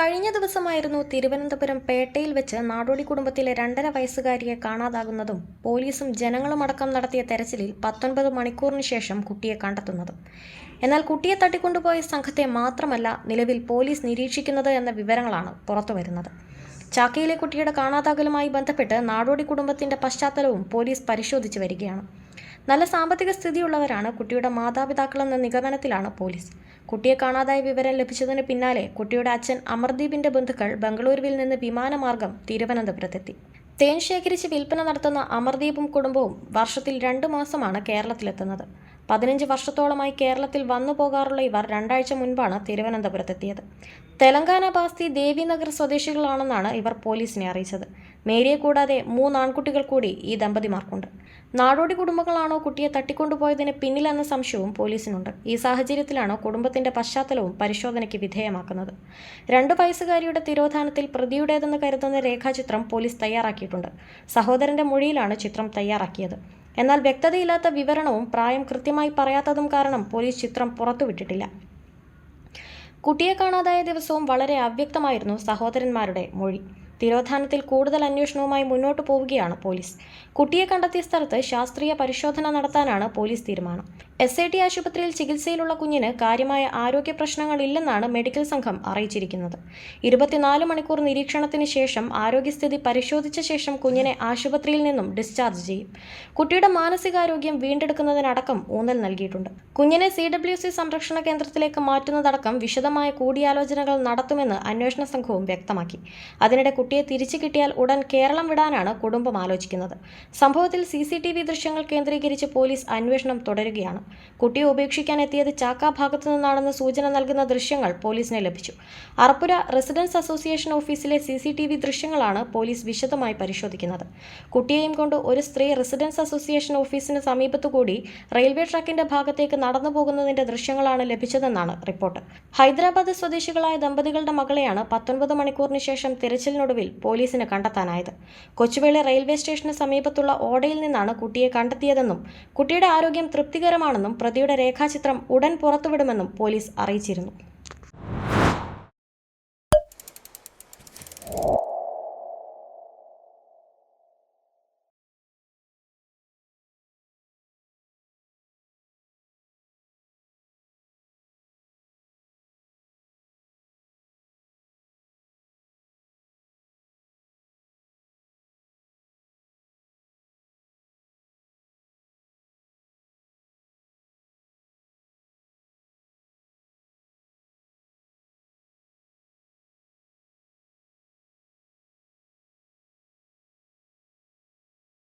കഴിഞ്ഞ ദിവസമായിരുന്നു തിരുവനന്തപുരം പേട്ടയിൽ വെച്ച് നാടോടി കുടുംബത്തിലെ രണ്ടര വയസ്സുകാരിയെ കാണാതാകുന്നതും പോലീസും ജനങ്ങളുമടക്കം നടത്തിയ തെരച്ചിലിൽ പത്തൊൻപത് മണിക്കൂറിന് ശേഷം കുട്ടിയെ കണ്ടെത്തുന്നതും. എന്നാൽ കുട്ടിയെ തട്ടിക്കൊണ്ടുപോയ സംഘത്തെ മാത്രമല്ല നിലവിൽ പോലീസ് നിരീക്ഷിക്കുന്നത് എന്ന വിവരങ്ങളാണ് പുറത്തുവരുന്നത്. ചാക്കയിലെ കുട്ടിയുടെ കാണാതാകലുമായി ബന്ധപ്പെട്ട് നാടോടി കുടുംബത്തിന്റെ പശ്ചാത്തലവും പോലീസ് പരിശോധിച്ചു വരികയാണ്. നല്ല സാമ്പത്തിക സ്ഥിതിയുള്ളവരാണ് കുട്ടിയുടെ മാതാപിതാക്കളെന്ന നിഗമനത്തിലാണ് പോലീസ്. കുട്ടിയെ കാണാതായ വിവരം ലഭിച്ചതിന് പിന്നാലെ കുട്ടിയുടെ അച്ഛൻ അമർദീപിന്റെ ബന്ധുക്കൾ ബംഗളൂരുവിൽ നിന്ന് വിമാനമാർഗം തിരുവനന്തപുരത്തെത്തി. തേൻ ശേഖരിച്ച് വിൽപ്പന നടത്തുന്ന അമർദീപും കുടുംബവും വർഷത്തിൽ രണ്ടു മാസമാണ് കേരളത്തിലെത്തുന്നത്. പതിനഞ്ച് വർഷത്തോളമായി കേരളത്തിൽ വന്നു പോകാറുള്ള ഇവർ രണ്ടാഴ്ച മുൻപാണ് തിരുവനന്തപുരത്തെത്തിയത്. തെലങ്കാന ബാസ്തി ദേവിനഗർ സ്വദേശികളാണെന്നാണ് ഇവർ പോലീസിനെ അറിയിച്ചത്. മേരിയെ കൂടാതെ മൂന്ന് ആൺകുട്ടികൾ കൂടി ഈ ദമ്പതിമാർക്കുണ്ട്. നാടോടി കുടുംബങ്ങളാണോ കുട്ടിയെ തട്ടിക്കൊണ്ടുപോയതിന് പിന്നിലെന്ന സംശയവും പോലീസിനുണ്ട്. ഈ സാഹചര്യത്തിലാണ് കുടുംബത്തിന്റെ പശ്ചാത്തലവും പരിശോധനയ്ക്ക് വിധേയമാക്കുന്നത്. രണ്ടു വയസ്സുകാരിയുടെ തിരോധാനത്തിൽ പ്രതിയുടേതെന്ന് കരുതുന്ന രേഖാചിത്രം പോലീസ് തയ്യാറാക്കിയിട്ടുണ്ട്. സഹോദരന്റെ മൊഴിയിലാണ് ചിത്രം തയ്യാറാക്കിയത്. എന്നാൽ വ്യക്തതയില്ലാത്ത വിവരണവും പ്രായം കൃത്യമായി പറയാത്തതും കാരണം പോലീസ് ചിത്രം പുറത്തുവിട്ടിട്ടില്ല. കുട്ടിയെ കാണാതായ ദിവസവും വളരെ അവ്യക്തമായിരുന്നു സഹോദരന്മാരുടെ മൊഴി. തിരോധാനത്തിൽ കൂടുതൽ അന്വേഷണവുമായി മുന്നോട്ട് പോവുകയാണ് പോലീസ്. കുട്ടിയെ കണ്ടെത്തിയ സ്ഥലത്ത് ശാസ്ത്രീയ പരിശോധന നടത്താനാണ് പോലീസ് തീരുമാനം. എസ് ഐ ടി ആശുപത്രിയിൽ ചികിത്സയിലുള്ള കുഞ്ഞിന് കാര്യമായ ആരോഗ്യ പ്രശ്നങ്ങളില്ലെന്നാണ് മെഡിക്കൽ സംഘം അറിയിച്ചിരിക്കുന്നത്. ഇരുപത്തിനാല് മണിക്കൂർ നിരീക്ഷണത്തിന് ശേഷം ആരോഗ്യസ്ഥിതി പരിശോധിച്ച ശേഷം കുഞ്ഞിനെ ആശുപത്രിയിൽ നിന്നും ഡിസ്ചാർജ് ചെയ്യും. കുട്ടിയുടെ മാനസികാരോഗ്യം വീണ്ടെടുക്കുന്നതിനടക്കം ഊന്നൽ നൽകിയിട്ടുണ്ട്. കുഞ്ഞിനെ സി ഡബ്ല്യു സി സംരക്ഷണ കേന്ദ്രത്തിലേക്ക് മാറ്റുന്നതടക്കം വിശദമായ കൂടിയാലോചനകൾ നടത്തുമെന്ന് അന്വേഷണ സംഘവും വ്യക്തമാക്കി. അതിനിടെ കുട്ടിയെ തിരിച്ചു കിട്ടിയാൽ ഉടൻ കേരളം വിടാനാണ് കുടുംബം ആലോചിക്കുന്നത്. സംഭവത്തിൽ സി ദൃശ്യങ്ങൾ കേന്ദ്രീകരിച്ച് പോലീസ് അന്വേഷണം തുടരുകയാണ്. കുട്ടിയെ ഉപേക്ഷിക്കാൻ എത്തിയത് ചാക്ക ഭാഗത്തു നിന്നാണെന്ന് സൂചന നൽകുന്ന ദൃശ്യങ്ങൾ പോലീസിന് ലഭിച്ചു. അറപ്പുര റെസിഡൻസ് അസോസിയേഷൻ ഓഫീസിലെ സി സി ടി വി ദൃശ്യങ്ങളാണ് പോലീസ് വിശദമായി പരിശോധിക്കുന്നത്. കുട്ടിയെയും കൊണ്ട് ഒരു സ്ത്രീ റെസിഡൻസ് അസോസിയേഷൻ ഓഫീസിന് സമീപത്തുകൂടി റെയിൽവേ ട്രാക്കിന്റെ ഭാഗത്തേക്ക് നടന്നു പോകുന്നതിന്റെ ദൃശ്യങ്ങളാണ് ലഭിച്ചതെന്നാണ് റിപ്പോർട്ട്. ഹൈദരാബാദ് സ്വദേശികളായ ദമ്പതികളുടെ മകളെയാണ് പത്തൊൻപത് മണിക്കൂറിന് ശേഷം തിരച്ചിലിനൊടുവിൽ പോലീസിന് കണ്ടെത്താനായത്. കൊച്ചുവേളി റെയിൽവേ സ്റ്റേഷന് സമീപത്തുള്ള ഓടയിൽ നിന്നാണ് കുട്ടിയെ കണ്ടെത്തിയതെന്നും കുട്ടിയുടെ ആരോഗ്യം തൃപ്തികരമാണെന്നും പ്രതിയുടെ രേഖാചിത്രം ഉടൻ പുറത്തുവിടുമെന്നും പോലീസ് അറിയിച്ചിരുന്നു